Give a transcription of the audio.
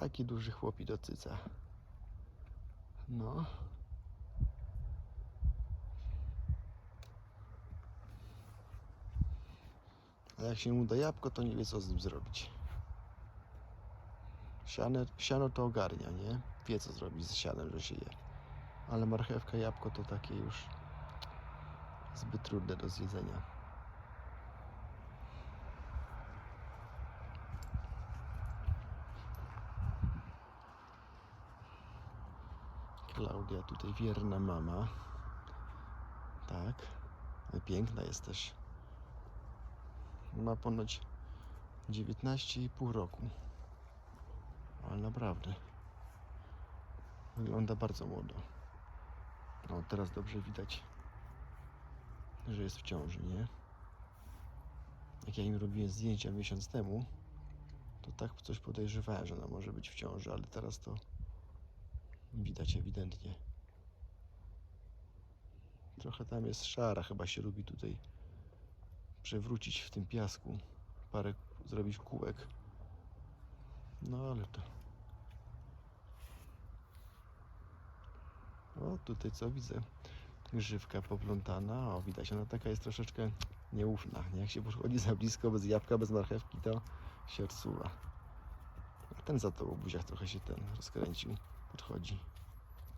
Taki duży chłopi do cyca. No. A jak się mu da jabłko, to nie wie co z nim zrobić. Siano, siano to ogarnia, nie? Wie co zrobić z sianem, że się je. Ale marchewka, jabłko to takie już zbyt trudne do zjedzenia. Klaudia tutaj wierna mama. Tak. Piękna jest też. Ma ponoć 19,5 roku. Ale naprawdę. Wygląda bardzo młodo. No teraz dobrze widać, że jest w ciąży, nie? Jak ja im robiłem zdjęcia miesiąc temu, to tak coś podejrzewałem, że ona może być w ciąży, ale teraz to widać ewidentnie. Trochę tam jest szara, chyba się lubi tutaj przewrócić w tym piasku. Parę zrobić kółek. No ale to. O, tutaj co widzę? Grzywka poplątana. O, widać, ona taka jest troszeczkę nieufna. nie? Jak się podchodzi za blisko, bez jabłka, bez marchewki, to się odsuwa. A ten za to buziach trochę się ten rozkręcił. Podchodzi.